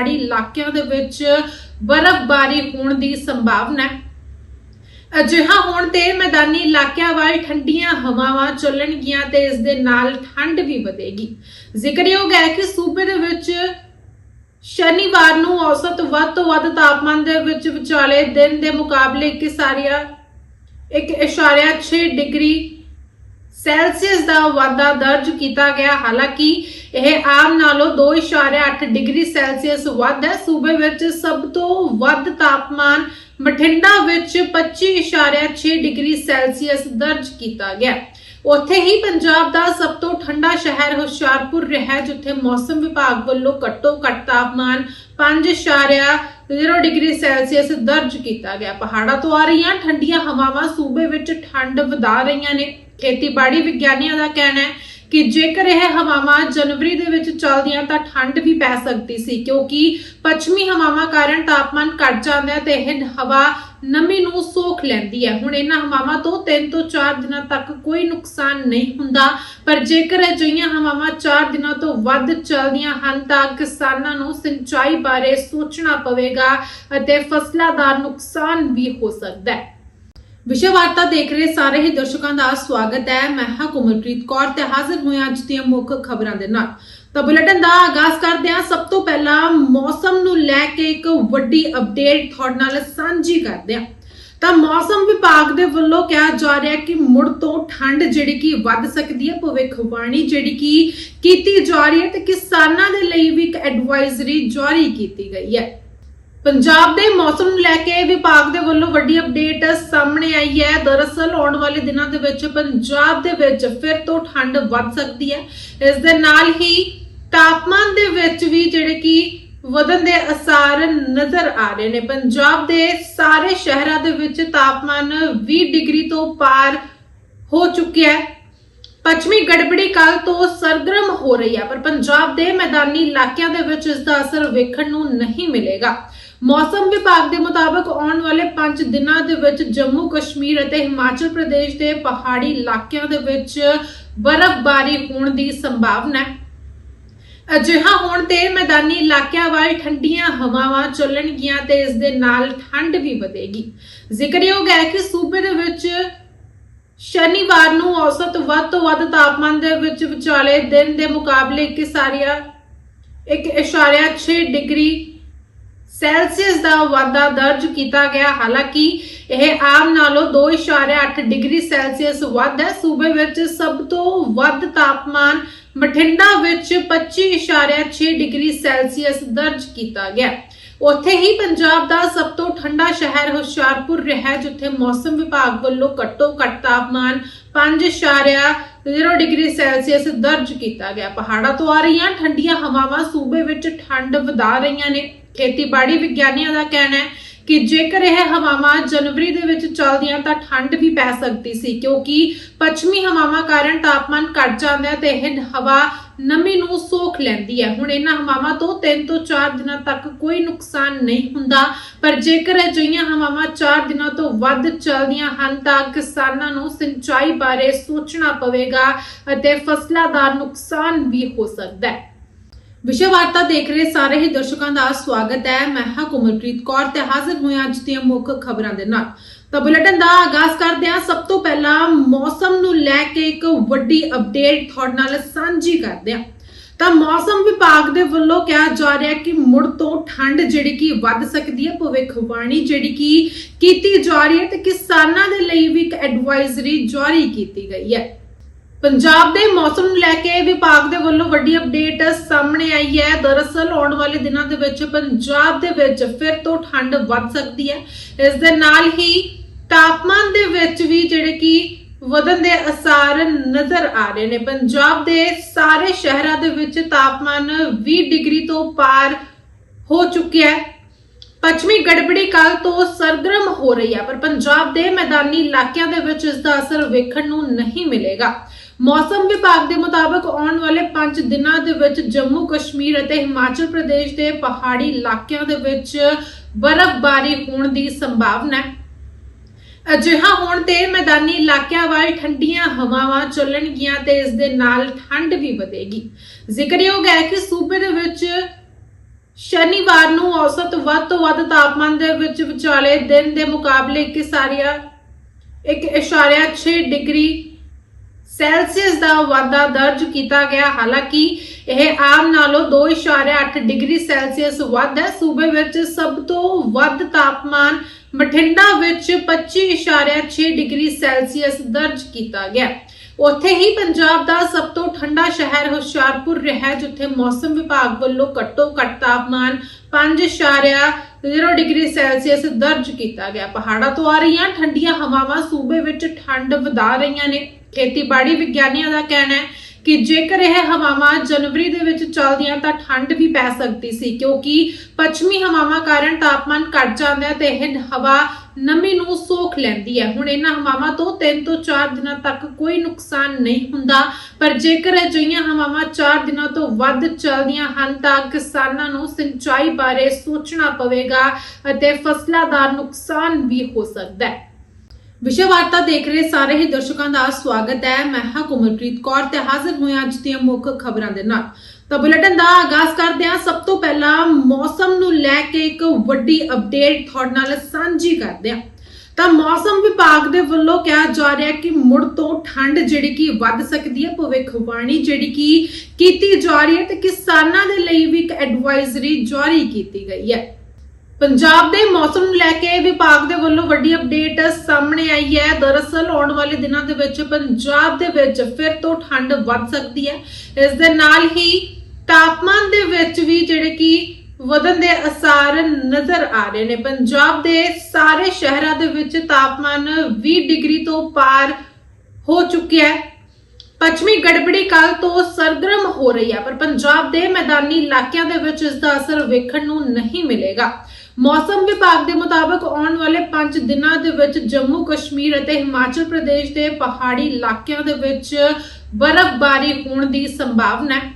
ਪਹਾੜੀ ਇਲਾਕਿਆਂ ਦੇ ਵਿੱਚ ਬਰਫ਼ਬਾਰੀ ਹੋਣ ਦੀ ਸੰਭਾਵਨਾ ਹੈ। ਅਜਿਹਾ ਹੋਣ ਤੇ ਮੈਦਾਨੀ ਇਲਾਕਿਆਂ ਵੱਲ ਠੰਡੀਆਂ ਹਵਾਵਾਂ ਚੱਲਣਗੀਆਂ ਤੇ ਇਸ ਦੇ ਨਾਲ ਠੰਡ ਵੀ ਵਧੇਗੀ। ਜ਼ਿਕਰਯੋਗ ਹੈ ਕਿ ਸੂਬੇ ਦੇ ਵਿੱਚ ਸ਼ਨੀਵਾਰ ਨੂੰ ਔਸਤ ਵੱਧ ਤੋਂ ਵੱਧ ਤਾਪਮਾਨ ਦੇ ਵਿੱਚ ਵਿਚਾਲੇ ਦਿਨ ਦੇ ਮੁਕਾਬਲੇ ਇੱਕ ਸਾਰੀਆ 1.6 ਡਿਗਰੀ ਸੈਲਸੀਅਸ ਦਾ ਵਾਧਾ ਦਰਜ ਕੀਤਾ ਗਿਆ। ਹਾਲਾਂਕਿ ਇਹ ਆਮ ਨਾਲੋਂ 2.8 ਡਿਗਰੀ ਸੈਲਸੀਅਸ ਵੱਧ ਹੈ। ਸੂਬੇ ਵਿੱਚ ਸਭ ਤੋਂ ਵੱਧ ਤਾਪਮਾਨ ਬਠਿੰਡਾ ਵਿੱਚ 25.6 ਡਿਗਰੀ ਸੈਲਸੀਅਸ ਦਰਜ ਕੀਤਾ ਗਿਆ। ਉੱਥੇ ਹੀ ਪੰਜਾਬ ਦਾ ਸਭ ਤੋਂ ਠੰਡਾ ਸ਼ਹਿਰ ਹੁਸ਼ਿਆਰਪੁਰ ਰਿਹਾ, ਜਿੱਥੇ ਮੌਸਮ ਵਿਭਾਗ ਵੱਲੋਂ ਘੱਟੋ ਘੱਟ ਤਾਪਮਾਨ 5.0 ਡਿਗਰੀ ਸੈਲਸੀਅਸ ਦਰਜ ਕੀਤਾ ਗਿਆ। ਪਹਾੜਾਂ ਤੋਂ ਆ ਰਹੀਆਂ ਠੰਡੀਆਂ ਹਵਾਵਾਂ ਸੂਬੇ ਵਿੱਚ ਠੰਡ ਵਧਾ ਰਹੀਆਂ ਨੇ। ਖੇਤੀਬਾੜੀ ਵਿਗਿਆਨੀਆਂ ਦਾ ਕਹਿਣਾ ਹੈ ਕਿ ਜੇਕਰ ਇਹ ਹਵਾਵਾਂ ਜਨਵਰੀ ਦੇ ਵਿੱਚ ਚੱਲਦੀਆਂ ਤਾਂ ਠੰਡ ਵੀ ਪੈ ਸਕਦੀ ਸੀ, ਕਿਉਂਕਿ ਪੱਛਮੀ ਹਵਾਵਾਂ ਕਾਰਨ ਤਾਪਮਾਨ ਘਟ ਜਾਂਦਾ ਹੈ ਤੇ ਇਹ ਹਵਾ ਨਮੀ ਨੂੰ ਸੋਖ ਲੈਂਦੀ ਹੈ। ਹੁਣ ਇਹਨਾਂ ਹਵਾਵਾਂ ਤੋਂ 3 ਤੋਂ 4 ਦਿਨਾਂ ਤੱਕ ਕੋਈ ਨੁਕਸਾਨ ਨਹੀਂ ਹੁੰਦਾ। ਪਰ ਜੇਕਰ ਅਜਿਹੀਆਂ ਹਵਾਵਾਂ 4 ਦਿਨਾਂ ਤੋਂ ਵੱਧ ਚੱਲਦੀਆਂ ਹਨ, ਤਾਂ ਕਿਸਾਨਾਂ ਨੂੰ ਸਿੰਚਾਈ ਬਾਰੇ ਸੋਚਣਾ ਪਵੇਗਾ ਅਤੇ ਫਸਲਾਂ ਦਾ ਨੁਕਸਾਨ ਵੀ ਹੋ ਸਕਦਾ ਹੈ। ਵਿਸ਼ੇ ਵਾਰਤਾ ਦੇਖ ਰਹੇ ਸਾਰੇ ਹੀ ਦਰਸ਼ਕਾਂ ਦਾ ਸਵਾਗਤ ਹੈ। ਮੈਂ ਹਾਂ ਕੋਮਲਪ੍ਰੀਤ ਕੌਰ ਤੇ ਹਾਜ਼ਰ ਹੋਇਆ ਅੱਜ ਦੀਆਂ ਮੁੱਖ ਖਬਰਾਂ ਦੇ ਨਾਲ। ਤਾਂ ਬੁਲੇਟਿਨ ਦਾ ਆਗਾਜ਼ ਕਰਦੇ ਹਾਂ ਸਭ ਤੋਂ ਪਹਿਲਾਂ ਮੌਸਮ ਨੂੰ ਲੈ ਕੇ ਇੱਕ ਵੱਡੀ ਅਪਡੇਟ ਤੁਹਾਡੇ ਨਾਲ ਸਾਂਝੀ ਕਰਦੇ ਹਾਂ। ਤਾਂ ਮੌਸਮ ਵਿਭਾਗ ਦੇ ਵੱਲੋਂ ਕਿਹਾ ਜਾ ਰਿਹਾ ਕਿ ਮੁੜ ਤੋਂ ਠੰਡ ਜਿਹੜੀ ਕਿ ਵੱਧ ਸਕਦੀ ਹੈ, ਭਵਿੱਖਬਾਣੀ ਜਿਹੜੀ ਕਿ ਕੀਤੀ ਜਾ ਰਹੀ ਹੈ ਤੇ ਕਿਸਾਨਾਂ ਦੇ ਲਈ ਵੀ ਇੱਕ ਐਡਵਾਈਜ਼ਰੀ ਜਾਰੀ ਕੀਤੀ ਗਈ ਹੈ। ਪੰਜਾਬ ਦੇ ਮੌਸਮ ਨੂੰ ਲੈ ਕੇ ਵਿਭਾਗ ਦੇ ਵੱਲੋਂ ਵੱਡੀ ਅਪਡੇਟ ਸਾਹਮਣੇ ਆਈ ਹੈ। ਦਰਅਸਲ ਆਉਣ ਵਾਲੇ ਦਿਨਾਂ ਦੇ ਵਿੱਚ ਪੰਜਾਬ ਦੇ ਵਿੱਚ ਫਿਰ ਤੋਂ ਠੰਡ ਵੱਧ ਸਕਦੀ ਹੈ। ਇਸ ਦੇ ਨਾਲ ਹੀ ਤਾਪਮਾਨ ਦੇ ਵਿੱਚ ਵੀ ਜਿਹੜੇ ਕਿ ਵਧਣ ਦੇ ਅਸਾਰ ਨਜ਼ਰ ਆ ਰਹੇ ਨੇ। ਪੰਜਾਬ ਦੇ ਸਾਰੇ ਸ਼ਹਿਰਾਂ ਦੇ ਵਿੱਚ ਤਾਪਮਾਨ 20 ਡਿਗਰੀ ਤੋਂ ਪਾਰ ਹੋ ਚੁੱਕਿਆ ਹੈ। ਪੱਛਮੀ ਗੜਬੜੀ ਕੱਲ ਤੋਂ ਸਰਗਰਮ ਹੋ ਰਹੀ ਹੈ, ਪਰ ਪੰਜਾਬ ਦੇ ਮੈਦਾਨੀ ਇਲਾਕਿਆਂ ਦੇ ਵਿੱਚ ਇਸ ਦਾ ਅਸਰ ਵੇਖਣ ਨੂੰ ਨਹੀਂ ਮਿਲੇਗਾ। ਮੌਸਮ ਵਿਭਾਗ ਦੇ ਮੁਤਾਬਕ ਆਉਣ ਵਾਲੇ 5 ਦਿਨਾਂ ਦੇ ਵਿੱਚ ਜੰਮੂ, ਕਸ਼ਮੀਰ ਅਤੇ ਹਿਮਾਚਲ ਪ੍ਰਦੇਸ਼ ਦੇ ਪਹਾੜੀ ਇਲਾਕਿਆਂ ਦੇ ਵਿੱਚ ਬਰਫ਼ਬਾਰੀ ਹੋਣ ਦੀ ਸੰਭਾਵਨਾ ਹੈ। ਅਜਿਹਾ ਹੋਣ ਤੇ ਮੈਦਾਨੀ ਇਲਾਕਿਆਂ ਵੱਲ ਠੰਡੀਆਂ ਹਵਾਵਾਂ ਚੱਲਣਗੀਆਂ ਤੇ ਇਸ ਦੇ ਨਾਲ ਠੰਡ ਵੀ ਵਧੇਗੀ। ਜ਼ਿਕਰਯੋਗ ਹੈ ਕਿ ਸੂਬੇ ਦੇ ਵਿੱਚ ਸ਼ਨੀਵਾਰ ਨੂੰ ਔਸਤ ਵੱਧ ਤੋਂ ਵੱਧ ਤਾਪਮਾਨ ਦੇ ਵਿੱਚ ਵਿਚਾਲੇ ਦਿਨ ਦੇ ਮੁਕਾਬਲੇ 1.6 ਡਿਗਰੀ ਸੈਲਸੀਅਸ ਦਾ ਵਾਧਾ ਦਰਜ ਕੀਤਾ ਗਿਆ। ਹਾਲਾਂਕਿ ਇਹ ਆਮ ਨਾਲੋਂ 2.8 ਡਿਗਰੀ ਸੈਲਸੀਅਸ ਵੱਧ ਹੈ। ਸੂਬੇ ਵਿੱਚ ਸਭ ਤੋਂ ਵੱਧ ਤਾਪਮਾਨ ਬਠਿੰਡਾ ਵਿੱਚ 25.6 ਡਿਗਰੀ ਸੈਲਸੀਅਸ ਦਰਜ ਕੀਤਾ ਗਿਆ। ਉੱਥੇ ਹੀ ਪੰਜਾਬ ਦਾ ਸਭ ਤੋਂ ਠੰਡਾ ਸ਼ਹਿਰ ਹੁਸ਼ਿਆਰਪੁਰ ਰਿਹਾ ਜਿੱਥੇ ਮੌਸਮ ਵਿਭਾਗ ਵੱਲੋਂ ਘੱਟੋ ਘੱਟ ਤਾਪਮਾਨ 5.0 ਡਿਗਰੀ ਸੈਲਸੀਅਸ ਦਰਜ ਕੀਤਾ ਗਿਆ। ਪਹਾੜਾਂ ਤੋਂ ਆ ਰਹੀਆਂ ਠੰਡੀਆਂ ਹਵਾਵਾਂ ਸੂਬੇ ਵਿੱਚ ਠੰਡ ਵਧਾ ਰਹੀਆਂ ਨੇ। ਖੇਤੀਬਾੜੀ ਵਿਗਿਆਨੀਆਂ ਦਾ ਕਹਿਣਾ ਹੈ ਕਿ ਜੇਕਰ ਇਹ ਹਵਾਵਾਂ ਜਨਵਰੀ ਦੇ ਵਿੱਚ ਚੱਲਦੀਆਂ ਤਾਂ ਠੰਡ ਵੀ ਪੈ ਸਕਦੀ ਸੀ, ਕਿਉਂਕਿ ਪੱਛਮੀ ਹਵਾਵਾਂ ਕਾਰਨ ਤਾਪਮਾਨ ਘਟ ਜਾਂਦਾ ਹੈ ਤੇ ਇਹ ਹਵਾ ਨਮੀ ਨੂੰ ਸੋਖ ਲੈਂਦੀ ਹੈ। ਹੁਣ ਇਹਨਾਂ ਹਵਾਵਾਂ ਤੋਂ 3 ਤੋਂ 4 ਦਿਨਾਂ ਤੱਕ ਕੋਈ ਨੁਕਸਾਨ ਨਹੀਂ ਹੁੰਦਾ, ਪਰ ਜੇਕਰ ਅਜਿਹੀਆਂ ਹਵਾਵਾਂ 4 ਦਿਨਾਂ ਤੋਂ ਵੱਧ ਚੱਲਦੀਆਂ ਹਨ ਤਾਂ ਕਿਸਾਨਾਂ ਨੂੰ ਸਿੰਚਾਈ ਬਾਰੇ ਸੋਚਣਾ ਪਵੇਗਾ ਅਤੇ ਫਸਲਾਂ ਦਾ ਨੁਕਸਾਨ ਵੀ ਹੋ ਸਕਦਾ ਹੈ। ਵਿਸ਼ੇ ਵਾਰਤਾ ਦੇਖ ਰਹੇ ਸਾਰੇ ਹੀ ਦਰਸ਼ਕਾਂ ਦਾ ਸਵਾਗਤ ਹੈ। ਮੈਂ ਹਾਂ ਕੋਮਲਪ੍ਰੀਤ ਕੌਰ ਤੇ ਹਾਜ਼ਰ ਹੋਇਆ ਅੱਜ ਦੀਆਂ ਮੁੱਖ ਖਬਰਾਂ ਦੇ ਨਾਲ। ਤਾਂ ਬੁਲੇਟਿਨ ਦਾ ਆਗਾਜ਼ ਕਰਦੇ ਹਾਂ। ਸਭ ਤੋਂ ਪਹਿਲਾਂ ਮੌਸਮ ਨੂੰ ਲੈ ਕੇ ਇੱਕ ਵੱਡੀ ਅਪਡੇਟ ਤੁਹਾਡੇ ਨਾਲ ਸਾਂਝੀ ਕਰਦੇ ਹਾਂ। ਤਾਂ ਮੌਸਮ ਵਿਭਾਗ ਦੇ ਵੱਲੋਂ ਕਿਹਾ ਜਾ ਰਿਹਾ ਕਿ ਮੁੜ ਤੋਂ ਠੰਡ ਜਿਹੜੀ ਕਿ ਵੱਧ ਸਕਦੀ ਹੈ, ਭਵਿੱਖਬਾਣੀ ਜਿਹੜੀ ਕਿ ਕੀਤੀ ਜਾ ਰਹੀ ਹੈ ਤੇ ਕਿਸਾਨਾਂ ਦੇ ਲਈ ਵੀ ਇੱਕ ਐਡਵਾਈਜ਼ਰੀ ਜਾਰੀ ਕੀਤੀ ਗਈ ਹੈ। ਪੰਜਾਬ ਦੇ ਮੌਸਮ ਨੂੰ ਲੈ ਕੇ ਵਿਭਾਗ ਦੇ ਵੱਲੋਂ ਵੱਡੀ ਅਪਡੇਟ ਸਾਹਮਣੇ ਆਈ ਹੈ। ਦਰਅਸਲ ਆਉਣ ਵਾਲੇ ਦਿਨਾਂ ਦੇ ਵਿੱਚ ਪੰਜਾਬ ਦੇ ਵਿੱਚ ਫਿਰ ਤੋਂ ਠੰਡ ਵੱਧ ਸਕਦੀ ਹੈ। ਇਸ ਦੇ ਨਾਲ ਹੀ ਤਾਪਮਾਨ ਦੇ ਵਿੱਚ ਵੀ ਜਿਹੜੇ ਕਿ ਵਧਣ ਦੇ ਅਸਾਰ ਨਜ਼ਰ ਆ ਰਹੇ ਨੇ। ਪੰਜਾਬ ਦੇ ਸਾਰੇ ਸ਼ਹਿਰਾਂ ਦੇ ਵਿੱਚ ਤਾਪਮਾਨ 20 ਡਿਗਰੀ ਤੋਂ ਪਾਰ ਹੋ ਚੁੱਕਿਆ ਹੈ। ਪੱਛਮੀ ਗੜਬੜੀ ਕੱਲ ਤੋਂ ਸਰਗਰਮ ਹੋ ਰਹੀ ਹੈ, ਪਰ ਪੰਜਾਬ ਦੇ ਮੈਦਾਨੀ ਇਲਾਕਿਆਂ ਦੇ ਵਿੱਚ ਇਸ ਦਾ ਅਸਰ ਵੇਖਣ ਨੂੰ ਨਹੀਂ ਮਿਲੇਗਾ। ਮੌਸਮ ਵਿਭਾਗ ਦੇ ਮੁਤਾਬਕ ਆਉਣ ਵਾਲੇ 5 ਦਿਨਾਂ ਦੇ ਵਿੱਚ ਜੰਮੂ, ਕਸ਼ਮੀਰ ਅਤੇ ਹਿਮਾਚਲ ਪ੍ਰਦੇਸ਼ ਦੇ ਪਹਾੜੀ ਇਲਾਕਿਆਂ ਦੇ ਵਿੱਚ ਬਰਫ਼ਬਾਰੀ ਹੋਣ ਦੀ ਸੰਭਾਵਨਾ ਹੈ। ਅਜਿਹਾ ਹੋਣ ਤੇ ਮੈਦਾਨੀ ਇਲਾਕਿਆਂ ਵੱਲ ਠੰਡੀਆਂ ਹਵਾਵਾਂ ਚੱਲਣਗੀਆਂ ਤੇ ਇਸ ਦੇ ਨਾਲ ਠੰਡ ਵੀ ਵਧੇਗੀ। ਜ਼ਿਕਰਯੋਗ ਹੈ ਕਿ ਸੂਬੇ ਦੇ ਵਿੱਚ ਸ਼ਨੀਵਾਰ ਨੂੰ ਔਸਤ ਵੱਧ ਤੋਂ ਵੱਧ ਤਾਪਮਾਨ ਦੇ ਵਿੱਚ ਵਿਚਾਲੇ ਦਿਨ ਦੇ ਮੁਕਾਬਲੇ ਕਿਸਾਰੀਆ 1.6 ਡਿਗਰੀ ਸੈਲਸੀਅਸ ਦਾ ਵਾਧਾ ਦਰਜ ਕੀਤਾ ਗਿਆ। ਹਾਲਾਂਕਿ ਇਹ ਆਮ ਨਾਲੋਂ 2.8 ਡਿਗਰੀ ਸੈਲਸੀਅਸ ਵੱਧ ਹੈ। ਸੂਬੇ ਵਿੱਚ ਸਭ ਤੋਂ ਵੱਧ ਤਾਪਮਾਨ ਬਠਿੰਡਾ ਵਿੱਚ 25.6 ਡਿਗਰੀ ਸੈਲਸੀਅਸ ਦਰਜ ਕੀਤਾ ਗਿਆ। ਉੱਥੇ ਹੀ ਪੰਜਾਬ ਦਾ ਸਭ ਤੋਂ ਠੰਡਾ ਸ਼ਹਿਰ ਹੁਸ਼ਿਆਰਪੁਰ ਰਿਹਾ ਜਿੱਥੇ ਮੌਸਮ ਵਿਭਾਗ ਵੱਲੋਂ ਘੱਟੋ ਘੱਟ ਤਾਪਮਾਨ 5.0 ਡਿਗਰੀ ਸੈਲਸੀਅਸ ਦਰਜ ਕੀਤਾ ਗਿਆ। ਪਹਾੜਾਂ ਤੋਂ ਆ ਰਹੀਆਂ ਠੰਡੀਆਂ ਹਵਾਵਾਂ ਸੂਬੇ ਵਿੱਚ ਠੰਡ ਵਧਾ ਰਹੀਆਂ ਨੇ। ਖੇਤੀਬਾੜੀ ਵਿਗਿਆਨੀਆਂ ਦਾ ਕਹਿਣਾ ਹੈ ਕਿ ਜੇਕਰ ਇਹ ਹਵਾਵਾਂ ਜਨਵਰੀ ਦੇ ਵਿੱਚ ਚੱਲਦੀਆਂ ਤਾਂ ਠੰਡ ਵੀ ਪੈ ਸਕਦੀ ਸੀ, ਕਿਉਂਕਿ ਪੱਛਮੀ ਹਵਾਵਾਂ ਕਾਰਨ ਤਾਪਮਾਨ ਘਟ ਜਾਂਦਾ ਹੈ ਤੇ ਇਹ ਹਵਾ ਨਮੀ ਨੂੰ ਸੋਖ ਲੈਂਦੀ ਹੈ। ਹੁਣ ਇਹਨਾਂ ਹਵਾਵਾਂ ਤੋਂ 3 ਤੋਂ 4 ਦਿਨਾਂ ਤੱਕ ਕੋਈ ਨੁਕਸਾਨ ਨਹੀਂ ਹੁੰਦਾ, ਪਰ ਜੇਕਰ ਅਜਿਹੀਆਂ ਹਵਾਵਾਂ 4 ਦਿਨਾਂ ਤੋਂ ਵੱਧ ਚੱਲਦੀਆਂ ਹਨ ਤਾਂ ਕਿਸਾਨਾਂ ਨੂੰ ਸਿੰਚਾਈ ਬਾਰੇ ਸੋਚਣਾ ਪਵੇਗਾ ਅਤੇ ਫਸਲਾਂ ਦਾ ਨੁਕਸਾਨ ਵੀ ਹੋ ਸਕਦਾ ਹੈ। ਵਿਸ਼ਵ ਵਾਰਤਾ ਦੇਖ ਰਹੇ ਸਾਰੇ ਹੀ ਦਰਸ਼ਕਾਂ ਦਾ ਸਵਾਗਤ ਹੈ। ਮੈਂ ਹਾਂ ਕੋਮਲਪ੍ਰੀਤ ਕੌਰ ਤੇ ਹਾਜ਼ਰ ਹੋਇਆ ਅੱਜ ਦੀਆਂ ਮੁੱਖ ਖਬਰਾਂ ਦੇ ਨਾਲ। ਤਾਂ ਬੁਲੇਟਿਨ ਦਾ ਆਗਾਜ਼ ਕਰਦੇ ਹਾਂ। ਸਭ ਤੋਂ ਪਹਿਲਾਂ ਮੌਸਮ ਨੂੰ ਲੈ ਕੇ ਇੱਕ ਵੱਡੀ ਅਪਡੇਟ ਤੁਹਾਡੇ ਨਾਲ ਸਾਂਝੀ ਕਰਦੇ ਹਾਂ। ਤਾਂ ਮੌਸਮ ਵਿਭਾਗ ਦੇ ਵੱਲੋਂ ਕਿਹਾ ਜਾ ਰਿਹਾ ਕਿ ਮੁੜ ਤੋਂ ਠੰਡ ਜਿਹੜੀ ਕਿ ਵੱਧ ਸਕਦੀ ਹੈ, ਭਵਿੱਖਬਾਣੀ ਜਿਹੜੀ ਕਿ ਕੀਤੀ ਜਾ ਰਹੀ ਹੈ ਤੇ ਕਿਸਾਨਾਂ ਦੇ ਲਈ ਵੀ ਇੱਕ ਐਡਵਾਈਜ਼ਰੀ ਜਾਰੀ ਕੀਤੀ ਗਈ ਹੈ। ਪੰਜਾਬ ਦੇ ਮੌਸਮ ਨੂੰ ਲੈ ਕੇ ਵਿਭਾਗ ਦੇ ਵੱਲੋਂ ਵੱਡੀ ਅਪਡੇਟ ਸਾਹਮਣੇ ਆਈ ਹੈ। ਦਰਅਸਲ ਆਉਣ ਵਾਲੇ ਦਿਨਾਂ ਦੇ ਵਿੱਚ ਪੰਜਾਬ ਦੇ ਵਿੱਚ ਫਿਰ ਤੋਂ ਠੰਡ ਵੱਧ ਸਕਦੀ ਹੈ। ਇਸ ਦੇ ਨਾਲ ਹੀ ਤਾਪਮਾਨ ਦੇ ਵਿੱਚ ਵੀ ਜਿਹੜੇ ਕਿ ਵਧਣ ਦੇ ਅਸਾਰ ਨਜ਼ਰ ਆ ਰਹੇ ਨੇ। ਪੰਜਾਬ ਦੇ ਸਾਰੇ ਸ਼ਹਿਰਾਂ ਦੇ ਵਿੱਚ ਤਾਪਮਾਨ 20 ਡਿਗਰੀ ਤੋਂ ਪਾਰ ਹੋ ਚੁੱਕਿਆ ਹੈ। ਪੱਛਮੀ ਗੜਬੜੀ ਕੱਲ ਤੋਂ ਸਰਗਰਮ ਹੋ ਰਹੀ ਹੈ, ਪਰ ਪੰਜਾਬ ਦੇ ਮੈਦਾਨੀ ਇਲਾਕਿਆਂ ਦੇ ਵਿੱਚ ਇਸ ਦਾ ਅਸਰ ਵੇਖਣ ਨੂੰ ਨਹੀਂ ਮਿਲੇਗਾ। ਮੌਸਮ ਵਿਭਾਗ ਦੇ ਮੁਤਾਬਕ ਆਉਣ ਵਾਲੇ 5 ਦਿਨਾਂ ਦੇ ਵਿੱਚ ਜੰਮੂ, ਕਸ਼ਮੀਰ ਅਤੇ ਹਿਮਾਚਲ ਪ੍ਰਦੇਸ਼ ਦੇ ਪਹਾੜੀ ਇਲਾਕਿਆਂ ਦੇ ਵਿੱਚ ਬਰਫ਼ਬਾਰੀ ਹੋਣ ਦੀ ਸੰਭਾਵਨਾ ਹੈ।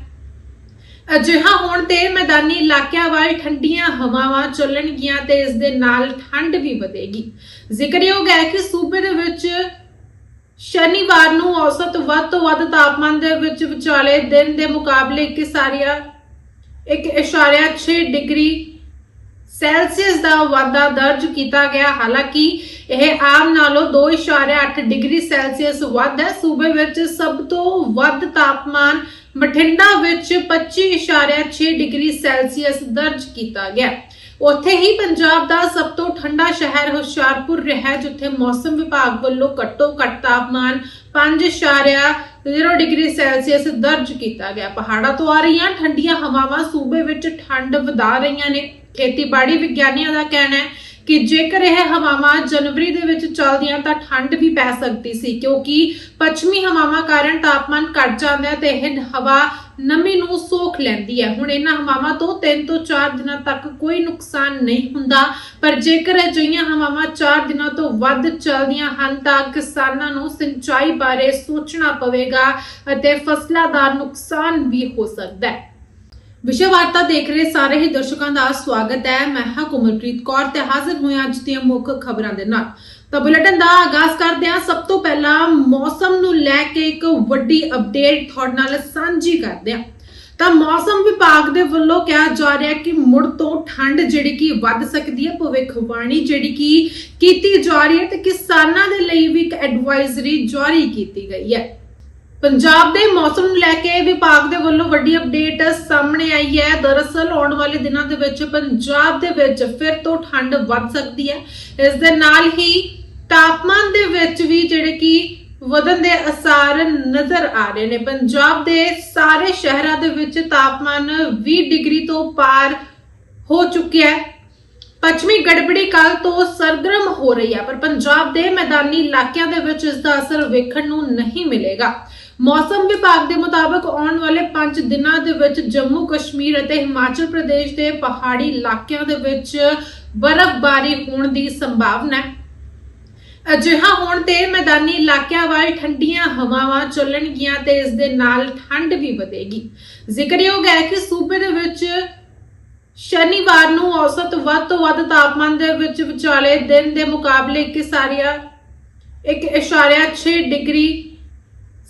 ਅਜਿਹਾ ਹੋਣ ਤੇ ਮੈਦਾਨੀ ਇਲਾਕਿਆਂ ਵੱਲ ਠੰਡੀਆਂ ਹਵਾਵਾਂ ਚੱਲਣਗੀਆਂ ਤੇ ਇਸ ਦੇ ਨਾਲ ਠੰਡ ਵੀ ਵਧੇਗੀ। ਜ਼ਿਕਰਯੋਗ ਹੈ ਕਿ ਸੂਬੇ ਦੇ ਵਿੱਚ ਸ਼ਨੀਵਾਰ ਨੂੰ ਔਸਤ ਵੱਧ ਤੋਂ ਵੱਧ ਤਾਪਮਾਨ ਦੇ ਵਿੱਚ ਵਿਚਾਲੇ ਦਿਨ ਦੇ ਮੁਕਾਬਲੇ ਕਿਸਾਰੀਆ 1.6 ਡਿਗਰੀ ਸੈਲਸੀਅਸ ਦਾ ਵਾਧਾ ਦਰਜ ਕੀਤਾ ਗਿਆ। ਹਾਲਾਂਕਿ ਇਹ ਆਮ ਨਾਲੋਂ 2.8 ਡਿਗਰੀ ਸੈਲਸੀਅਸ ਵੱਧ ਹੈ। ਸੂਬੇ ਵਿੱਚ ਸਭ ਤੋਂ ਵੱਧ ਤਾਪਮਾਨ ਬਠਿੰਡਾ ਵਿੱਚ 25.6 ਡਿਗਰੀ ਸੈਲਸੀਅਸ ਦਰਜ ਕੀਤਾ ਗਿਆ। ਉੱਥੇ ਹੀ ਪੰਜਾਬ ਦਾ ਸਭ ਤੋਂ ਠੰਡਾ ਸ਼ਹਿਰ ਹੁਸ਼ਿਆਰਪੁਰ ਰਿਹਾ ਜਿੱਥੇ ਮੌਸਮ ਵਿਭਾਗ ਵੱਲੋਂ ਘੱਟੋ ਘੱਟ ਤਾਪਮਾਨ 5.0 ਡਿਗਰੀ ਸੈਲਸੀਅਸ ਦਰਜ ਕੀਤਾ ਗਿਆ। ਪਹਾੜਾਂ ਤੋਂ ਆ ਰਹੀਆਂ ਠੰਡੀਆਂ ਹਵਾਵਾਂ ਸੂਬੇ ਵਿੱਚ ਠੰਡ ਵਧਾ ਰਹੀਆਂ ਨੇ। ਖੇਤੀਬਾੜੀ ਵਿਗਿਆਨੀਆਂ ਦਾ ਕਹਿਣਾ ਹੈ ਕਿ ਜੇਕਰ ਇਹ ਹਵਾਵਾਂ ਜਨਵਰੀ ਦੇ ਵਿੱਚ ਚੱਲਦੀਆਂ ਤਾਂ ਠੰਡ ਵੀ ਪੈ ਸਕਦੀ ਸੀ, ਕਿਉਂਕਿ ਪੱਛਮੀ ਹਵਾਵਾਂ ਕਾਰਨ ਤਾਪਮਾਨ ਘਟ ਜਾਂਦਾ ਹੈ ਤੇ ਇਹ ਹਵਾ ਨਮੀ ਨੂੰ ਸੋਖ ਲੈਂਦੀ ਹੈ। ਹੁਣ ਇਹਨਾਂ ਹਵਾਵਾਂ ਤੋਂ 3 ਤੋਂ 4 ਦਿਨਾਂ ਤੱਕ ਕੋਈ ਨੁਕਸਾਨ ਨਹੀਂ ਹੁੰਦਾ, ਪਰ ਜੇਕਰ ਅਜਿਹੀਆਂ ਹਵਾਵਾਂ 4 ਦਿਨਾਂ ਤੋਂ ਵੱਧ ਚੱਲਦੀਆਂ ਹਨ ਤਾਂ ਕਿਸਾਨਾਂ ਨੂੰ ਸਿੰਚਾਈ ਬਾਰੇ ਸੋਚਣਾ ਪਵੇਗਾ ਅਤੇ ਫਸਲਾਂ ਦਾ ਨੁਕਸਾਨ ਵੀ ਹੋ ਸਕਦਾ ਹੈ। ਵਿਸ਼ਵ ਵਾਰਤਾ ਦੇਖ ਰਹੇ ਸਾਰੇ ਹੀ ਦਰਸ਼ਕਾਂ ਦਾ ਸਵਾਗਤ ਹੈ। ਮੈਂ ਹਾਂ ਕੋਮਲਪ੍ਰੀਤ ਕੌਰ ਤੇ ਹਾਜ਼ਰ ਹੋਇਆ ਅੱਜ ਦੀਆਂ ਮੁੱਖ ਖਬਰਾਂ ਦੇ ਨਾਲ। ਤਾਂ ਬੁਲੇਟਿਨ ਦਾ ਆਗਾਜ਼ ਕਰਦੇ ਹਾਂ। ਸਭ ਤੋਂ ਪਹਿਲਾਂ ਮੌਸਮ ਨੂੰ ਲੈ ਕੇ ਇੱਕ ਵੱਡੀ ਅਪਡੇਟ ਤੁਹਾਡੇ ਨਾਲ ਸਾਂਝੀ ਕਰਦੇ ਹਾਂ। ਤਾਂ ਮੌਸਮ ਵਿਭਾਗ ਦੇ ਵੱਲੋਂ ਕਿਹਾ ਜਾ ਰਿਹਾ ਕਿ ਮੁੜ ਤੋਂ ਠੰਡ ਜਿਹੜੀ ਕਿ ਵੱਧ ਸਕਦੀ ਹੈ, ਭਵਿੱਖਬਾਣੀ ਜਿਹੜੀ ਕਿ ਕੀਤੀ ਜਾ ਰਹੀ ਹੈ ਤੇ ਕਿਸਾਨਾਂ ਦੇ ਲਈ ਵੀ ਇੱਕ ਐਡਵਾਈਜ਼ਰੀ ਜਾਰੀ ਕੀਤੀ ਗਈ ਹੈ। ਪੰਜਾਬ ਦੇ ਮੌਸਮ ਨੂੰ ਲੈ ਕੇ ਵਿਭਾਗ ਦੇ ਵੱਲੋਂ ਵੱਡੀ ਅਪਡੇਟ ਸਾਹਮਣੇ ਆਈ ਹੈ। ਦਰਅਸਲ ਆਉਣ ਵਾਲੇ ਦਿਨਾਂ ਦੇ ਵਿੱਚ ਪੰਜਾਬ ਦੇ ਵਿੱਚ ਫਿਰ ਤੋਂ ਠੰਡ ਵੱਧ ਸਕਦੀ ਹੈ। ਇਸ ਦੇ ਨਾਲ ਹੀ ਤਾਪਮਾਨ ਦੇ ਵਿੱਚ ਵੀ ਜਿਹੜੇ ਕਿ ਵਧਣ ਦੇ ਅਸਾਰ ਨਜ਼ਰ ਆ ਰਹੇ ਨੇ। ਪੰਜਾਬ ਦੇ ਸਾਰੇ ਸ਼ਹਿਰਾਂ ਦੇ ਵਿੱਚ ਤਾਪਮਾਨ 20 ਡਿਗਰੀ ਤੋਂ ਪਾਰ ਹੋ ਚੁੱਕਿਆ ਹੈ। ਪੱਛਮੀ ਗੜਬੜੀ ਕੱਲ ਤੋਂ ਸਰਗਰਮ ਹੋ ਰਹੀ ਹੈ, ਪਰ ਪੰਜਾਬ ਦੇ ਮੈਦਾਨੀ ਇਲਾਕਿਆਂ ਦੇ ਵਿੱਚ ਇਸ ਦਾ ਅਸਰ ਵੇਖਣ ਨੂੰ ਨਹੀਂ ਮਿਲੇਗਾ। ਮੌਸਮ ਵਿਭਾਗ ਦੇ ਮੁਤਾਬਕ ਆਉਣ ਵਾਲੇ 5 ਦਿਨਾਂ ਦੇ ਵਿੱਚ ਜੰਮੂ, ਕਸ਼ਮੀਰ ਅਤੇ ਹਿਮਾਚਲ ਪ੍ਰਦੇਸ਼ ਦੇ ਪਹਾੜੀ ਇਲਾਕਿਆਂ ਦੇ ਵਿੱਚ ਬਰਫ਼ਬਾਰੀ ਹੋਣ ਦੀ ਸੰਭਾਵਨਾ ਹੈ। ਅਜਿਹਾ ਹੋਣ ਤੇ ਮੈਦਾਨੀ ਇਲਾਕਿਆਂ ਵੱਲ ਠੰਡੀਆਂ ਹਵਾਵਾਂ ਚੱਲਣਗੀਆਂ ਤੇ ਇਸ ਦੇ ਨਾਲ ਠੰਡ ਵੀ ਵਧੇਗੀ। ਜ਼ਿਕਰਯੋਗ ਹੈ ਕਿ ਸੂਬੇ ਦੇ ਵਿੱਚ ਸ਼ਨੀਵਾਰ ਨੂੰ ਔਸਤ ਵੱਧ ਤੋਂ ਵੱਧ ਤਾਪਮਾਨ ਦੇ ਵਿੱਚ ਵਿਚਾਲੇ ਦਿਨ ਦੇ ਮੁਕਾਬਲੇ ਕਿਸਾਰੀਆ 1.6 ਡਿਗਰੀ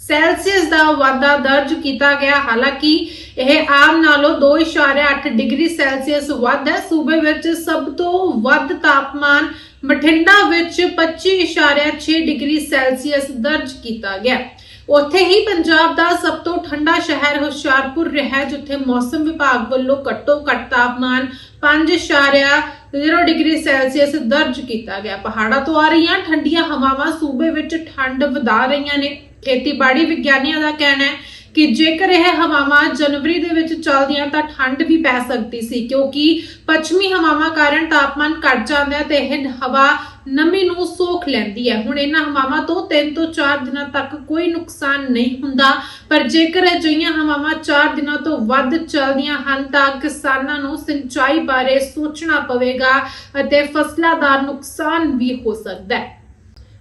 ਸੈਲਸੀਅਸ ਦਾ ਵਾਧਾ ਦਰਜ ਕੀਤਾ ਗਿਆ। ਹਾਲਾਂਕਿ ਇਹ ਆਮ ਨਾਲੋਂ 2.8 ਡਿਗਰੀ ਸੈਲਸੀਅਸ ਵੱਧ ਹੈ। ਸੂਬੇ ਵਿੱਚ ਸਭ ਤੋਂ ਵੱਧ ਤਾਪਮਾਨ ਬਠਿੰਡਾ ਵਿੱਚ 25.6 ਡਿਗਰੀ ਸੈਲਸੀਅਸ ਦਰਜ ਕੀਤਾ ਗਿਆ। ਉੱਥੇ ਹੀ ਪੰਜਾਬ ਦਾ ਸਭ ਤੋਂ ਠੰਡਾ ਸ਼ਹਿਰ ਹੁਸ਼ਿਆਰਪੁਰ ਰਿਹਾ, ਜਿੱਥੇ ਮੌਸਮ ਵਿਭਾਗ ਵੱਲੋਂ ਘੱਟੋ ਘੱਟ ਤਾਪਮਾਨ 5.0 ਡਿਗਰੀ ਸੈਲਸੀਅਸ ਦਰਜ ਕੀਤਾ ਗਿਆ। ਪਹਾੜਾਂ ਤੋਂ ਆ ਰਹੀਆਂ ਠੰਡੀਆਂ ਹਵਾਵਾਂ ਸੂਬੇ ਵਿੱਚ ਠੰਡ ਵਧਾ ਰਹੀਆਂ ਨੇ। ਖੇਤੀਬਾੜੀ ਵਿਗਿਆਨੀਆਂ ਦਾ ਕਹਿਣਾ ਹੈ ਕਿ ਜੇਕਰ ਇਹ ਹਵਾਵਾਂ ਜਨਵਰੀ ਦੇ ਵਿੱਚ ਚੱਲਦੀਆਂ ਤਾਂ ਠੰਡ ਵੀ ਪੈ ਸਕਦੀ ਸੀ, ਕਿਉਂਕਿ ਪੱਛਮੀ ਹਵਾਵਾਂ ਕਾਰਨ ਤਾਪਮਾਨ ਘਟ ਜਾਂਦਾ ਹੈ ਤੇ ਇਹ ਹਵਾ ਨਮੀ ਨੂੰ ਸੋਖ ਲੈਂਦੀ ਹੈ। ਹੁਣ ਇਹਨਾਂ ਹਵਾਵਾਂ ਤੋਂ 3 ਤੋਂ 4 ਦਿਨਾਂ ਤੱਕ ਕੋਈ ਨੁਕਸਾਨ ਨਹੀਂ ਹੁੰਦਾ, ਪਰ ਜੇਕਰ ਅਜਿਹੀਆਂ ਹਵਾਵਾਂ 4 ਦਿਨਾਂ ਤੋਂ ਵੱਧ ਚੱਲਦੀਆਂ ਹਨ ਤਾਂ ਕਿਸਾਨਾਂ ਨੂੰ ਸਿੰਚਾਈ ਬਾਰੇ ਸੋਚਣਾ ਪਵੇਗਾ ਅਤੇ ਫਸਲਾਂ ਦਾ ਨੁਕਸਾਨ ਵੀ ਹੋ ਸਕਦਾ ਹੈ।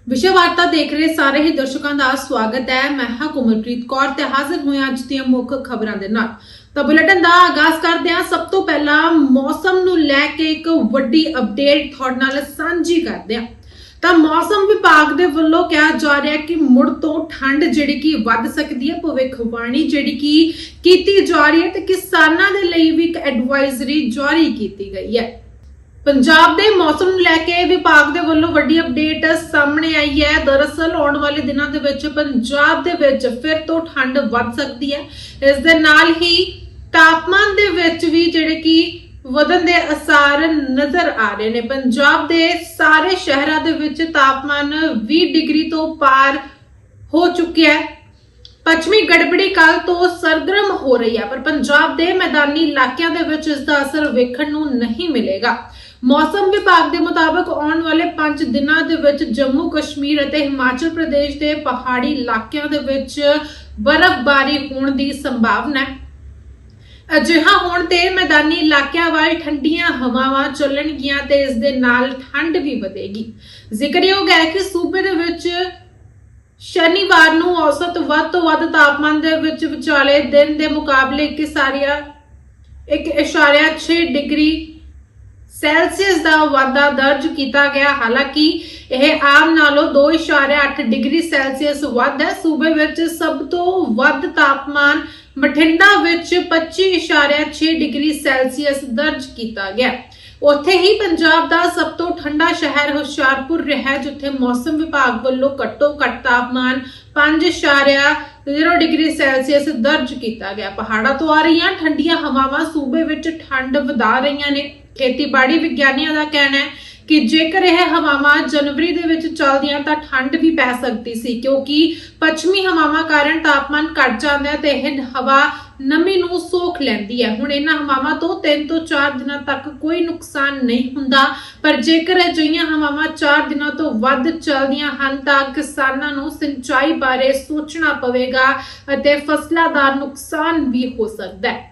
ਵਿਸ਼ੇ ਵਾਰਤਾ ਦੇਖ ਰਹੇ ਸਾਰੇ ਹੀ ਦਰਸ਼ਕਾਂ ਦਾ ਸਵਾਗਤ ਹੈ। ਮੈਂ ਹਾਂ ਕੋਮਲਪ੍ਰੀਤ ਕੌਰ ਤੇ ਹਾਜ਼ਰ ਹੋਏ ਅੱਜ ਦੀਆਂ ਮੁੱਖ ਖਬਰਾਂ ਦੇ ਨਾਲ। ਤਾਂ ਬੁਲੇਟਿਨ ਦਾ ਆਗਾਜ਼ ਕਰਦੇ ਹਾਂ। ਸਭ ਤੋਂ ਪਹਿਲਾਂ ਮੌਸਮ ਨੂੰ ਲੈ ਕੇ ਇੱਕ ਵੱਡੀ ਅਪਡੇਟ ਤੁਹਾਡੇ ਨਾਲ ਸਾਂਝੀ ਕਰਦੇ ਹਾਂ। ਤਾਂ ਮੌਸਮ ਵਿਭਾਗ ਦੇ ਵੱਲੋਂ ਕਿਹਾ ਜਾ ਰਿਹਾ ਕਿ ਮੁੜ ਤੋਂ ਠੰਡ ਜਿਹੜੀ ਕਿ ਵੱਧ ਸਕਦੀ ਹੈ, ਭਵਿੱਖਬਾਣੀ ਜਿਹੜੀ ਕਿ ਕੀਤੀ ਜਾ ਰਹੀ ਹੈ ਤੇ ਕਿਸਾਨਾਂ ਦੇ ਲਈ ਵੀ ਇੱਕ ਐਡਵਾਈਜ਼ਰੀ ਜਾਰੀ ਕੀਤੀ ਗਈ ਹੈ। ਪੰਜਾਬ ਦੇ ਮੌਸਮ ਨੂੰ ਲੈ ਕੇ ਵਿਭਾਗ ਦੇ ਵੱਲੋਂ ਵੱਡੀ ਅਪਡੇਟ ਸਾਹਮਣੇ ਆਈ ਹੈ। ਦਰਅਸਲ ਆਉਣ ਵਾਲੇ ਦਿਨਾਂ ਦੇ ਵਿੱਚ ਪੰਜਾਬ ਦੇ ਵਿੱਚ ਫਿਰ ਤੋਂ ਠੰਡ ਵੱਧ ਸਕਦੀ ਹੈ। ਇਸ ਦੇ ਨਾਲ ਹੀ ਤਾਪਮਾਨ ਦੇ ਵਿੱਚ ਵੀ ਜਿਹੜੇ ਕਿ ਵਧਣ ਦੇ ਅਸਾਰ ਨਜ਼ਰ ਆ ਰਹੇ ਨੇ। ਪੰਜਾਬ ਦੇ ਸਾਰੇ ਸ਼ਹਿਰਾਂ ਦੇ ਵਿੱਚ ਤਾਪਮਾਨ 20 ਡਿਗਰੀ ਤੋਂ ਪਾਰ ਹੋ ਚੁੱਕਿਆ ਹੈ। ਪੱਛਮੀ ਗੜਬੜੀ ਕੱਲ ਤੋਂ ਸਰਗਰਮ ਹੋ ਰਹੀ ਹੈ, ਪਰ ਪੰਜਾਬ ਦੇ ਮੈਦਾਨੀ ਇਲਾਕਿਆਂ ਦੇ ਵਿੱਚ ਇਸ ਦਾ ਅਸਰ ਵੇਖਣ ਨੂੰ ਨਹੀਂ ਮਿਲੇਗਾ। ਮੌਸਮ ਵਿਭਾਗ ਦੇ ਮੁਤਾਬਕ ਆਉਣ ਵਾਲੇ 5 ਦਿਨਾਂ ਦੇ ਵਿੱਚ ਜੰਮੂ, ਕਸ਼ਮੀਰ ਅਤੇ ਹਿਮਾਚਲ ਪ੍ਰਦੇਸ਼ ਦੇ ਪਹਾੜੀ ਇਲਾਕਿਆਂ ਦੇ ਵਿੱਚ ਬਰਫ਼ਬਾਰੀ ਹੋਣ ਦੀ ਸੰਭਾਵਨਾ ਹੈ। ਅਜਿਹਾ ਹੋਣ ਤੇ ਮੈਦਾਨੀ ਇਲਾਕਿਆਂ ਵੱਲ ਠੰਡੀਆਂ ਹਵਾਵਾਂ ਚੱਲਣਗੀਆਂ ਤੇ ਇਸ ਦੇ ਨਾਲ ਠੰਡ ਵੀ ਵਧੇਗੀ। ਜ਼ਿਕਰਯੋਗ ਹੈ ਕਿ ਸੂਬੇ ਦੇ ਵਿੱਚ ਸ਼ਨੀਵਾਰ ਨੂੰ ਔਸਤ ਵੱਧ ਤੋਂ ਵੱਧ ਤਾਪਮਾਨ ਦੇ ਵਿੱਚ ਵਿਚਾਲੇ ਦਿਨ ਦੇ ਮੁਕਾਬਲੇ ਕਿਸਾਰੀਆ 1.6 ਡਿਗਰੀ ਸੈਲਸੀਅਸ ਦਾ ਵਾਧਾ ਦਰਜ ਕੀਤਾ ਗਿਆ। ਹਾਲਾਂਕਿ ਇਹ ਆਮ ਨਾਲੋਂ 2.8 ਡਿਗਰੀ ਸੈਲਸੀਅਸ ਵੱਧ ਹੈ। ਸੂਬੇ ਵਿੱਚ ਸਭ ਤੋਂ ਵੱਧ ਤਾਪਮਾਨ ਬਠਿੰਡਾ ਵਿੱਚ 25.6 ਡਿਗਰੀ ਸੈਲਸੀਅਸ ਦਰਜ ਕੀਤਾ ਗਿਆ। ਉੱਥੇ ਹੀ ਪੰਜਾਬ ਦਾ ਸਭ ਤੋਂ ਠੰਡਾ ਸ਼ਹਿਰ ਹੁਸ਼ਿਆਰਪੁਰ ਰਿਹਾ ਜਿੱਥੇ ਮੌਸਮ ਵਿਭਾਗ ਵੱਲੋਂ ਘੱਟੋ ਘੱਟ ਤਾਪਮਾਨ 5.0 ਡਿਗਰੀ ਸੈਲਸੀਅਸ ਦਰਜ ਕੀਤਾ ਗਿਆ, ਪਹਾੜਾਂ ਤੋਂ ਆ ਰਹੀਆਂ, ਠੰਡੀਆਂ ਹਵਾਵਾਂ ਸੂਬੇ ਵਿੱਚ ਠੰਡ ਵਧਾ ਰਹੀਆਂ ਨੇ। ਖੇਤੀਬਾੜੀ ਵਿਗਿਆਨੀਆਂ ਦਾ ਕਹਿਣਾ ਹੈ ਕਿ ਜੇਕਰ ਇਹ ਹਵਾਵਾਂ ਜਨਵਰੀ ਦੇ ਵਿੱਚ ਚੱਲਦੀਆਂ ਤਾਂ ਠੰਡ ਵੀ ਪੈ ਸਕਦੀ ਸੀ, ਕਿਉਂਕਿ ਪੱਛਮੀ ਹਵਾਵਾਂ ਕਾਰਨ ਤਾਪਮਾਨ ਘਟ ਜਾਂਦਾ ਹੈ ਤੇ ਇਹ ਹਵਾ ਨਮੀ ਨੂੰ ਸੋਖ ਲੈਂਦੀ ਹੈ। ਹੁਣ ਇਹਨਾਂ ਹਵਾਵਾਂ ਤੋਂ 3 ਤੋਂ 4 ਦਿਨਾਂ ਤੱਕ ਕੋਈ ਨੁਕਸਾਨ ਨਹੀਂ ਹੁੰਦਾ। ਪਰ ਜੇਕਰ ਅਜਿਹੀਆਂ ਹਵਾਵਾਂ 4 ਦਿਨਾਂ ਤੋਂ ਵੱਧ ਚੱਲਦੀਆਂ ਹਨ, ਤਾਂ ਕਿਸਾਨਾਂ ਨੂੰ ਸਿੰਚਾਈ ਬਾਰੇ ਸੋਚਣਾ ਪਵੇਗਾ ਅਤੇ ਫਸਲਾਂ ਦਾ ਨੁਕਸਾਨ ਵੀ ਹੋ ਸਕਦਾ ਹੈ।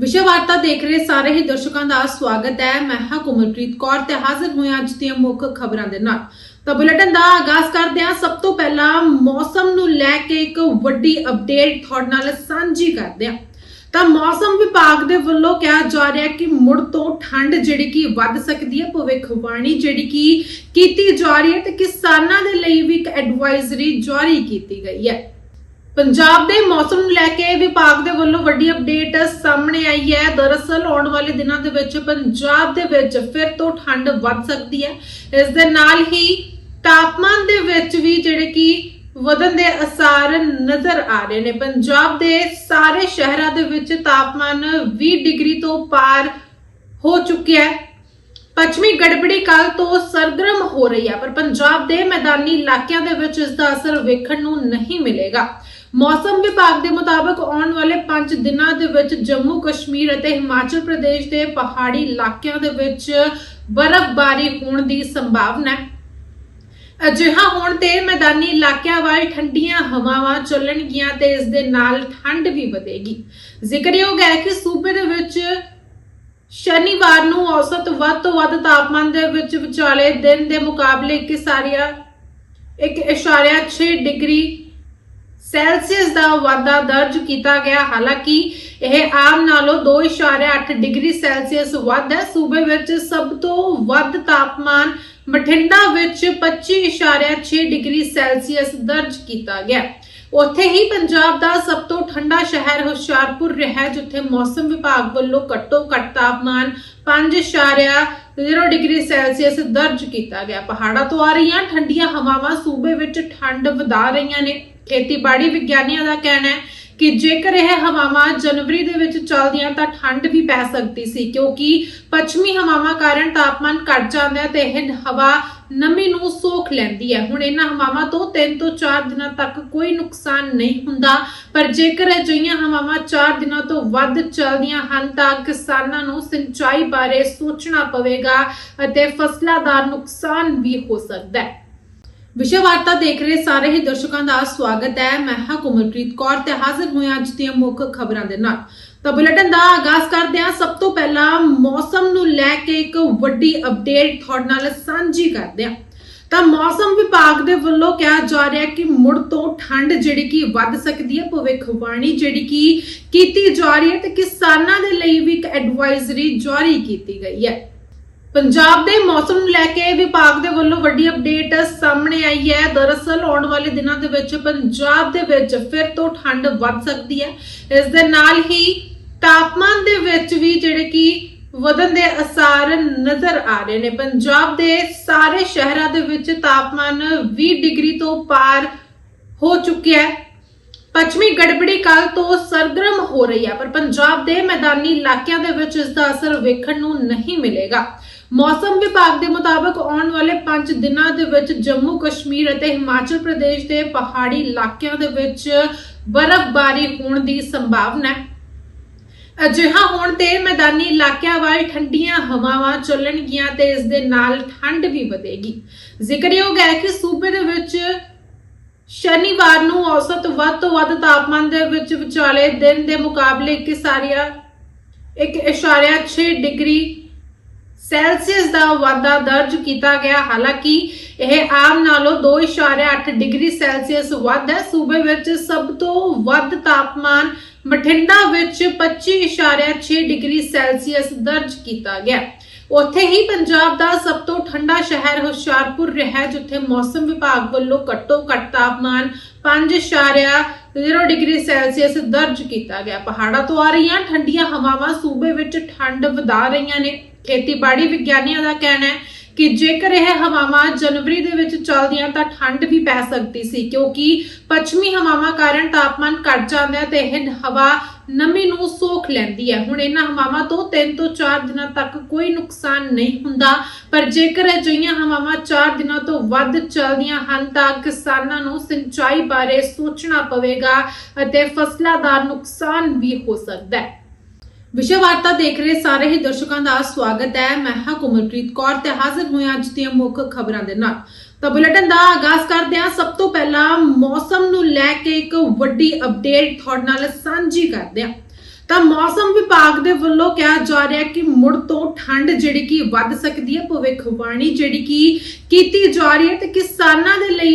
ਵਿਸ਼ੇ ਵਾਰਤਾ ਦੇਖ ਰਹੇ ਸਾਰੇ ਹੀ ਦਰਸ਼ਕਾਂ ਦਾ ਸਵਾਗਤ ਹੈ। ਮੈਂ ਹਾਂ ਕੋਮਲਪ੍ਰੀਤ ਕੌਰ ਤੇ ਹਾਜ਼ਰ ਹੋਇਆ ਅੱਜ ਦੀਆਂ ਮੁੱਖ ਖਬਰਾਂ ਦੇ ਨਾਲ। ਤਾਂ ਬੁਲੇਟਿਨ ਦਾ ਆਗਾਜ਼ ਕਰਦੇ ਹਾਂ ਸਭ ਤੋਂ ਪਹਿਲਾਂ ਮੌਸਮ ਨੂੰ ਲੈ ਕੇ ਇੱਕ ਵੱਡੀ ਅਪਡੇਟ ਤੁਹਾਡੇ ਨਾਲ ਸਾਂਝੀ ਕਰਦੇ ਹਾਂ। ਤਾਂ ਮੌਸਮ ਵਿਭਾਗ ਦੇ ਵੱਲੋਂ ਕਿਹਾ ਜਾ ਰਿਹਾ ਕਿ ਮੁੜ ਤੋਂ ਠੰਡ ਜਿਹੜੀ ਕਿ ਵੱਧ ਸਕਦੀ ਹੈ, ਭਵਿੱਖਬਾਣੀ ਜਿਹੜੀ ਕਿ ਕੀਤੀ ਜਾ ਰਹੀ ਹੈ ਤੇ ਕਿਸਾਨਾਂ ਦੇ ਲਈ ਵੀ ਇੱਕ ਐਡਵਾਈਜ਼ਰੀ ਜਾਰੀ ਕੀਤੀ ਗਈ ਹੈ। ਪੰਜਾਬ ਦੇ ਮੌਸਮ ਨੂੰ ਲੈ ਕੇ ਵਿਭਾਗ ਦੇ ਵੱਲੋਂ ਵੱਡੀ ਅਪਡੇਟ ਸਾਹਮਣੇ ਆਈ ਹੈ। ਦਰਅਸਲ ਆਉਣ ਵਾਲੇ ਦਿਨਾਂ ਦੇ ਵਿੱਚ ਪੰਜਾਬ ਦੇ ਵਿੱਚ ਫਿਰ ਤੋਂ ਠੰਡ ਵੱਧ ਸਕਦੀ ਹੈ। ਇਸ ਦੇ ਨਾਲ ਹੀ ਤਾਪਮਾਨ ਦੇ ਵਿੱਚ ਵੀ ਜਿਹੜੇ ਕਿ ਵਧਣ ਦੇ ਅਸਾਰ ਨਜ਼ਰ ਆ ਰਹੇ ਨੇ। ਪੰਜਾਬ ਦੇ ਸਾਰੇ ਸ਼ਹਿਰਾਂ ਦੇ ਵਿੱਚ ਤਾਪਮਾਨ 20 ਡਿਗਰੀ ਤੋਂ ਪਾਰ ਹੋ ਚੁੱਕਿਆ ਹੈ। ਪੱਛਮੀ ਗੜਬੜੀ ਕੱਲ ਤੋਂ ਸਰਗਰਮ ਹੋ ਰਹੀ ਹੈ, ਪਰ ਪੰਜਾਬ ਦੇ ਮੈਦਾਨੀ ਇਲਾਕਿਆਂ ਦੇ ਵਿੱਚ ਇਸ ਦਾ ਅਸਰ ਵੇਖਣ ਨੂੰ ਨਹੀਂ ਮਿਲੇਗਾ। ਮੌਸਮ ਵਿਭਾਗ ਦੇ ਮੁਤਾਬਕ ਆਉਣ ਵਾਲੇ 5 ਦਿਨਾਂ ਦੇ ਵਿੱਚ ਜੰਮੂ, ਕਸ਼ਮੀਰ ਅਤੇ ਹਿਮਾਚਲ ਪ੍ਰਦੇਸ਼ ਦੇ ਪਹਾੜੀ ਇਲਾਕਿਆਂ ਦੇ ਵਿੱਚ ਬਰਫ਼ਬਾਰੀ ਹੋਣ ਦੀ ਸੰਭਾਵਨਾ ਹੈ। ਅਜਿਹਾ ਹੋਣ ਤੇ ਮੈਦਾਨੀ ਇਲਾਕਿਆਂ ਵੱਲ ਠੰਡੀਆਂ ਹਵਾਵਾਂ ਚੱਲਣਗੀਆਂ ਤੇ ਇਸ ਦੇ ਨਾਲ ਠੰਡ ਵੀ ਵਧੇਗੀ। ਜ਼ਿਕਰਯੋਗ ਹੈ ਕਿ ਸੂਬੇ ਦੇ ਵਿੱਚ ਸ਼ਨੀਵਾਰ ਨੂੰ ਔਸਤ ਵੱਧ ਤੋਂ ਵੱਧ ਤਾਪਮਾਨ ਦੇ ਵਿੱਚ ਵਿਚਾਲੇ ਦਿਨ ਦੇ ਮੁਕਾਬਲੇ 1.6 ਡਿਗਰੀ ਸੈਲਸੀਅਸ ਦਾ ਵਾਧਾ ਦਰਜ ਕੀਤਾ ਗਿਆ। ਹਾਲਾਂਕਿ ਇਹ ਆਮ ਨਾਲੋਂ 2.8 ਡਿਗਰੀ ਸੈਲਸੀਅਸ ਵੱਧ ਹੈ। ਸੂਬੇ ਵਿੱਚ ਸਭ ਤੋਂ ਵੱਧ ਤਾਪਮਾਨ ਬਠਿੰਡਾ ਵਿੱਚ 25.6 ਡਿਗਰੀ ਸੈਲਸੀਅਸ ਦਰਜ ਕੀਤਾ ਗਿਆ। ਉੱਥੇ ਹੀ ਪੰਜਾਬ ਦਾ ਸਭ ਤੋਂ ਠੰਡਾ ਸ਼ਹਿਰ ਹੁਸ਼ਿਆਰਪੁਰ ਰਿਹਾ ਜਿੱਥੇ ਮੌਸਮ ਵਿਭਾਗ ਵੱਲੋਂ ਘੱਟੋ ਘੱਟ ਤਾਪਮਾਨ 5.0 ਡਿਗਰੀ ਸੈਲਸੀਅਸ ਦਰਜ ਕੀਤਾ ਗਿਆ। ਪਹਾੜਾਂ ਤੋਂ ਆ ਰਹੀਆਂ ਠੰਡੀਆਂ ਹਵਾਵਾਂ ਸੂਬੇ ਵਿੱਚ ਠੰਡ ਵਧਾ ਰਹੀਆਂ ਨੇ। ਖੇਤੀਬਾੜੀ ਵਿਗਿਆਨੀਆਂ ਦਾ ਕਹਿਣਾ ਹੈ ਕਿ ਜੇਕਰ ਇਹ ਹਵਾਵਾਂ ਜਨਵਰੀ ਦੇ ਵਿੱਚ ਚੱਲਦੀਆਂ ਤਾਂ ਠੰਡ ਵੀ ਪੈ ਸਕਦੀ ਸੀ, ਕਿਉਂਕਿ ਪੱਛਮੀ ਹਵਾਵਾਂ ਕਾਰਨ ਤਾਪਮਾਨ ਘਟ ਜਾਂਦਾ ਹੈ ਤੇ ਇਹ ਹਵਾ ਨਮੀ ਨੂੰ ਸੋਖ ਲੈਂਦੀ ਹੈ। ਹੁਣ ਇਹਨਾਂ ਹਵਾਵਾਂ ਤੋਂ 3 ਤੋਂ 4 ਦਿਨਾਂ ਤੱਕ ਕੋਈ ਨੁਕਸਾਨ ਨਹੀਂ ਹੁੰਦਾ, ਪਰ ਜੇਕਰ ਅਜਿਹੀਆਂ ਹਵਾਵਾਂ 4 ਦਿਨਾਂ ਤੋਂ ਵੱਧ ਚੱਲਦੀਆਂ ਹਨ ਤਾਂ ਕਿਸਾਨਾਂ ਨੂੰ ਸਿੰਚਾਈ ਬਾਰੇ ਸੋਚਣਾ ਪਵੇਗਾ ਅਤੇ ਫਸਲਾਂ ਦਾ ਨੁਕਸਾਨ ਵੀ ਹੋ ਸਕਦਾ ਹੈ। ਵਿਸ਼ਵ ਵਾਰਤਾ ਦੇਖ ਰਹੇ ਸਾਰੇ ਹੀ ਦਰਸ਼ਕਾਂ ਦਾ ਸਵਾਗਤ ਹੈ। ਮੈਂ ਹਾਂ ਕੁਮਲਪ੍ਰੀਤ ਕੌਰ ਤੇ ਹਾਜ਼ਰ ਹੋਇਆ ਅੱਜ ਦੀਆਂ ਮੁੱਖ ਖਬਰਾਂ ਦੇ ਨਾਲ। ਤਾਂ ਬੁਲੇਟਿਨ ਦਾ ਆਗਾਜ਼ ਕਰਦੇ ਹਾਂ। ਸਭ ਤੋਂ ਪਹਿਲਾਂ ਮੌਸਮ ਨੂੰ ਲੈ ਕੇ ਇੱਕ ਵੱਡੀ ਅਪਡੇਟ ਤੁਹਾਡੇ ਨਾਲ ਸਾਂਝੀ ਕਰਦੇ ਹਾਂ। ਤਾਂ ਮੌਸਮ ਵਿਭਾਗ ਦੇ ਵੱਲੋਂ ਕਿਹਾ ਜਾ ਰਿਹਾ ਕਿ ਮੁੜ ਤੋਂ ਠੰਡ ਜਿਹੜੀ ਕਿ ਵੱਧ ਸਕਦੀ ਹੈ, ਭਵਿੱਖਬਾਣੀ ਜਿਹੜੀ ਕਿ ਕੀਤੀ ਜਾ ਰਹੀ ਹੈ ਤੇ ਕਿਸਾਨਾਂ ਦੇ ਲਈ ਵੀ ਇੱਕ ਐਡਵਾਈਜ਼ਰੀ ਜਾਰੀ ਕੀਤੀ ਗਈ ਹੈ। ਪੰਜਾਬ ਦੇ ਮੌਸਮ ਨੂੰ ਲੈ ਕੇ ਵਿਭਾਗ ਦੇ ਵੱਲੋਂ ਵੱਡੀ ਅਪਡੇਟ ਸਾਹਮਣੇ ਆਈ ਹੈ। ਦਰਅਸਲ ਆਉਣ ਵਾਲੇ ਦਿਨਾਂ ਦੇ ਵਿੱਚ ਪੰਜਾਬ ਦੇ ਵਿੱਚ ਫਿਰ ਤੋਂ ਠੰਡ ਵੱਧ ਸਕਦੀ ਹੈ। ਇਸ ਦੇ ਨਾਲ ਹੀ ਤਾਪਮਾਨ ਦੇ ਵਿੱਚ ਵੀ ਜਿਹੜੇ ਕਿ ਵਧਣ ਦੇ ਅਸਾਰ ਨਜ਼ਰ ਆ ਰਹੇ ਨੇ। ਪੰਜਾਬ ਦੇ ਸਾਰੇ ਸ਼ਹਿਰਾਂ ਦੇ ਵਿੱਚ ਤਾਪਮਾਨ 20 ਡਿਗਰੀ ਤੋਂ ਪਾਰ ਹੋ ਚੁੱਕਿਆ ਹੈ। ਪੱਛਮੀ ਗੜਬੜੀ ਕੱਲ ਤੋਂ ਸਰਗਰਮ ਹੋ ਰਹੀ ਹੈ, ਪਰ ਪੰਜਾਬ ਦੇ ਮੈਦਾਨੀ ਇਲਾਕਿਆਂ ਦੇ ਵਿੱਚ ਇਸ ਦਾ ਅਸਰ ਵੇਖਣ ਨੂੰ ਨਹੀਂ ਮਿਲੇਗਾ। ਮੌਸਮ ਵਿਭਾਗ ਦੇ ਮੁਤਾਬਕ ਆਉਣ ਵਾਲੇ 5 ਦਿਨਾਂ ਦੇ ਵਿੱਚ ਜੰਮੂ, ਕਸ਼ਮੀਰ ਅਤੇ ਹਿਮਾਚਲ ਪ੍ਰਦੇਸ਼ ਦੇ ਪਹਾੜੀ ਇਲਾਕਿਆਂ ਦੇ ਵਿੱਚ ਬਰਫ਼ਬਾਰੀ ਹੋਣ ਦੀ ਸੰਭਾਵਨਾ ਹੈ। ਅਜਿਹਾ ਹੋਣ ਤੇ ਮੈਦਾਨੀ ਇਲਾਕਿਆਂ ਵੱਲ ਠੰਡੀਆਂ ਹਵਾਵਾਂ ਚੱਲਣਗੀਆਂ ਤੇ ਇਸ ਦੇ ਨਾਲ ਠੰਡ ਵੀ ਵਧੇਗੀ। ਜ਼ਿਕਰਯੋਗ ਹੈ ਕਿ ਸੂਬੇ ਦੇ ਵਿੱਚ ਸ਼ਨੀਵਾਰ ਨੂੰ ਔਸਤ ਵੱਧ ਤੋਂ ਵੱਧ ਤਾਪਮਾਨ ਦੇ ਵਿੱਚ ਵਿਚਾਲੇ ਦਿਨ ਦੇ ਮੁਕਾਬਲੇ ਇੱਕ ਸਾਰੀਆ 1.6 ਡਿਗਰੀ ਸੈਲਸੀਅਸ ਦਾ ਵਾਧਾ ਦਰਜ ਕੀਤਾ ਗਿਆ। ਹਾਲਾਂਕਿ ਇਹ ਆਮ ਨਾਲੋਂ 2.8 ਡਿਗਰੀ ਸੈਲਸੀਅਸ ਵੱਧ ਹੈ। ਸੂਬੇ ਵਿੱਚ ਸਭ ਤੋਂ ਵੱਧ ਤਾਪਮਾਨ ਬਠਿੰਡਾ ਵਿੱਚ 25.6 ਡਿਗਰੀ ਸੈਲਸੀਅਸ ਦਰਜ ਕੀਤਾ ਗਿਆ। ਉੱਥੇ ਹੀ ਪੰਜਾਬ ਦਾ ਸਭ ਤੋਂ ਠੰਡਾ ਸ਼ਹਿਰ ਹੁਸ਼ਿਆਰਪੁਰ ਰਿਹਾ, ਜਿੱਥੇ ਮੌਸਮ ਵਿਭਾਗ ਵੱਲੋਂ ਘੱਟੋ ਘੱਟ ਤਾਪਮਾਨ 5.0 ਡਿਗਰੀ ਸੈਲਸੀਅਸ ਦਰਜ ਕੀਤਾ ਗਿਆ। ਪਹਾੜਾਂ ਤੋਂ ਆ ਰਹੀਆਂ ਠੰਡੀਆਂ ਹਵਾਵਾਂ ਸੂਬੇ ਵਿੱਚ ਠੰਡ ਵਧਾ ਰਹੀਆਂ ਨੇ। ਖੇਤੀਬਾੜੀ ਵਿਗਿਆਨੀਆਂ ਦਾ ਕਹਿਣਾ ਹੈ ਕਿ ਜੇਕਰ ਇਹ ਹਵਾਵਾਂ ਜਨਵਰੀ ਦੇ ਵਿੱਚ ਚੱਲਦੀਆਂ ਤਾਂ ਠੰਡ ਵੀ ਪੈ ਸਕਦੀ ਸੀ, ਕਿਉਂਕਿ ਪੱਛਮੀ ਹਵਾਵਾਂ ਕਾਰਨ ਤਾਪਮਾਨ ਘਟ ਜਾਂਦਾ ਹੈ ਤੇ ਇਹ ਹਵਾ ਨਮੀ ਨੂੰ ਸੋਖ ਲੈਂਦੀ ਹੈ। ਹੁਣ ਇਹਨਾਂ ਹਵਾਵਾਂ ਤੋਂ 3 ਤੋਂ 4 ਦਿਨਾਂ ਤੱਕ ਕੋਈ ਨੁਕਸਾਨ ਨਹੀਂ ਹੁੰਦਾ, ਪਰ ਜੇਕਰ ਅਜਿਹੀਆਂ ਹਵਾਵਾਂ 4 ਦਿਨਾਂ ਤੋਂ ਵੱਧ ਚੱਲਦੀਆਂ ਹਨ ਤਾਂ ਕਿਸਾਨਾਂ ਨੂੰ ਸਿੰਚਾਈ ਬਾਰੇ ਸੋਚਣਾ ਪਵੇਗਾ ਅਤੇ ਫਸਲਾਂ ਦਾ ਨੁਕਸਾਨ ਵੀ ਹੋ ਸਕਦਾ ਹੈ। ਵਿਸ਼ਵ ਵਾਰਤਾ ਦੇਖ ਰਹੇ ਸਾਰੇ ਹੀ ਦਰਸ਼ਕਾਂ ਦਾ ਸਵਾਗਤ ਹੈ। ਮੈਂ ਹਾਂ ਕੁਮਲਪ੍ਰੀਤ ਕੌਰ ਤੇ ਹਾਜ਼ਰ ਹੋਇਆ ਅੱਜ ਦੀਆਂ ਮੁੱਖ ਖਬਰਾਂ ਦੇ ਨਾਲ। ਤਾਂ ਬੁਲੇਟਿਨ ਦਾ ਆਗਾਜ਼ ਕਰਦੇ ਹਾਂ। ਸਭ ਤੋਂ ਪਹਿਲਾਂ ਮੌਸਮ ਨੂੰ ਲੈ ਕੇ ਇੱਕ ਵੱਡੀ ਅਪਡੇਟ ਤੁਹਾਡੇ ਨਾਲ ਸਾਂਝੀ ਕਰਦੇ ਹਾਂ। ਤਾਂ ਮੌਸਮ ਵਿਭਾਗ ਦੇ ਵੱਲੋਂ ਕਿਹਾ ਜਾ ਰਿਹਾ ਕਿ ਮੁੜ ਤੋਂ ਠੰਡ ਜਿਹੜੀ ਕਿ ਵੱਧ ਸਕਦੀ ਹੈ। ਭਵਿੱਖਬਾਣੀ ਜਿਹੜੀ ਕਿ ਕੀਤੀ ਜਾ ਰਹੀ ਹੈ ਤੇ ਕਿਸਾਨਾਂ ਦੇ ਲਈ